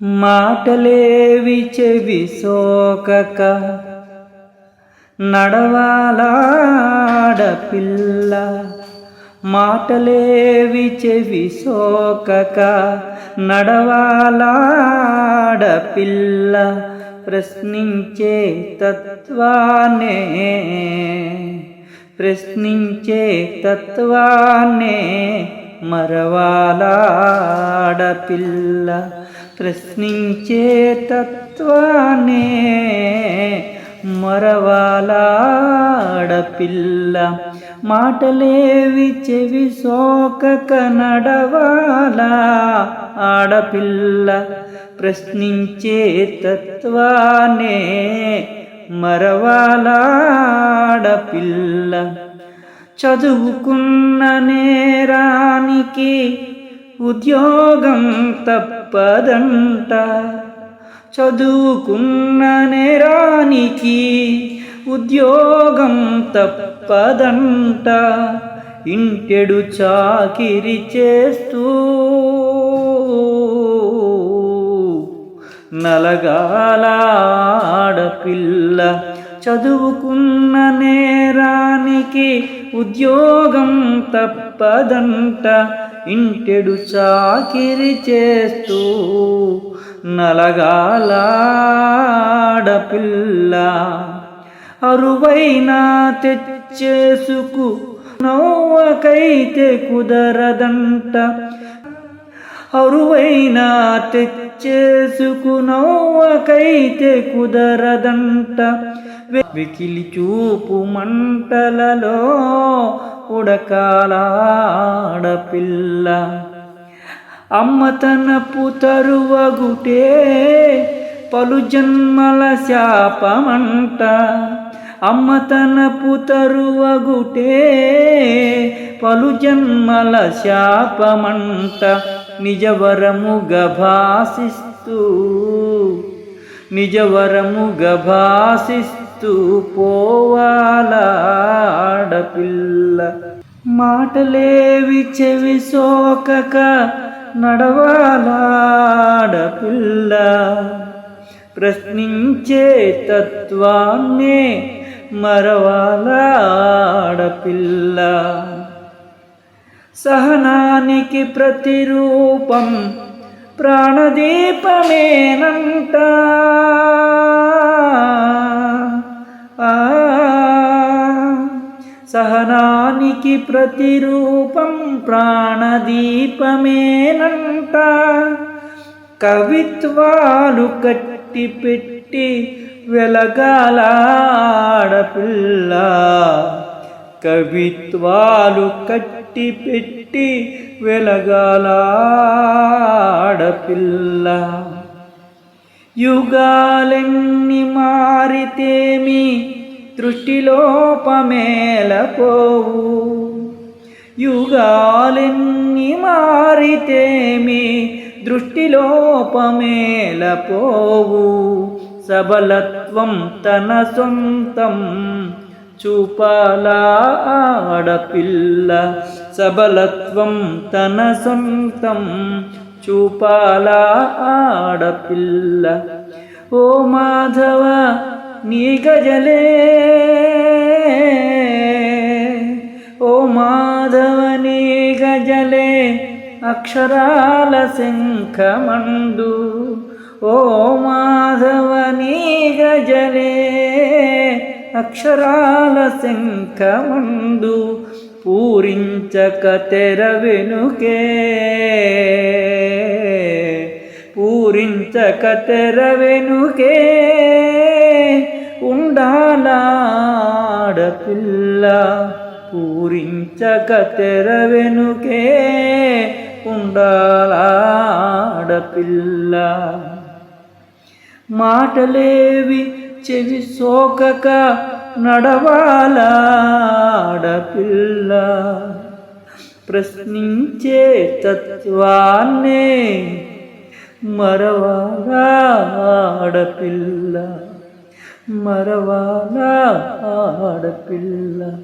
మాటలేవి చెవి సోకక నడవాలాడపిల్ల మాటలేవి చెవి సోకక నడవాలాడపిల్ల ప్రశ్నించే తత్వానే ప్రశ్నించే తత్వానే మరవాలా ఆడపిల్ల ప్రశ్నించే తత్వానే మరవాలాడపిల్ల. మాటలేవి చెవి సోకక నడవాలా ఆడపిల్ల ప్రశ్నించే తత్వానే మరవాలాడపిల్ల. చదువుకున్న నేరానికి ఉద్యోగం తప్పదంట. చదువుకున్న నేరానికి ఉద్యోగం తప్పదంట. ఇంటెడు చాకిరి చేస్తూ నలగాల ఆడపిల్ల చదువుకున్న నేరానికి ఉద్యోగం తప్పదంట. ఇంటెడు చాకిరి చేస్తూ నలగాలాడపిల్ల అరువైనా తెచ్చేసుకు నవ్వకైతే కుదరదంట. అరువైనా తెచ్చేసుకు నవ్వకైతే కుదరదంట. వికిలి చూపు మంటలలో ఉడకాలాడపిల్ల అమ్మతనపు తరువగుటే పలు జన్మల శాపమంట. అమ్మతనపు తరువగుటే పలు జన్మల శాపమంట. నిజవరము భాసిస్తూ నిజవరము భాసిస్తూ పోవాలాడపిల్ల మాటలేవి చెవి సోకక నడవాలాడపిల్ల ప్రశ్నించే తత్వాన్నే మరవాలాడపిల్ల సహనానికి ప్రతిరూపం ప్రాణదీపమేనంట. సహనానికి ప్రతిరూపం ప్రాణదీపమేనంట. కవిత్వాలు కట్టి పెట్టి వెలగాలాడపిల్ల కవిత్వాలు కట్టి పెట్టి వెలగాలాడపిల్ల యుగాలెన్ని మారితేమి దృష్టిలోపమేలపోవు యుగాలెన్ని మారితేమి దృష్టిలోపమేలపోవు. సబలత్వం తన సొంతం చూపాలా ఆడపిల్ల. సబలత్వం తన సొంతం చూపాలా ఆడపిల్ల. ఓ మాధవ నీ గజలే మాధవనీ గజలే అక్షరాల శంఖమండు ఓ మాధవనీ గజలే అక్షరాల శంఖమండు పూరించక తెర వెనుకే. పూరించక తెర వెనుకే ఉండాలాడపిల్ల పూరించ తెర వెనుకే ఉండాలాడపిల్ల. మాటలేవి చెవి సోకక నడవాలాడపిల్ల. ప్రశ్నించే తత్వాన్నే మరవాలా ఆడపిల్ల మరవాలా ఆడపిల్ల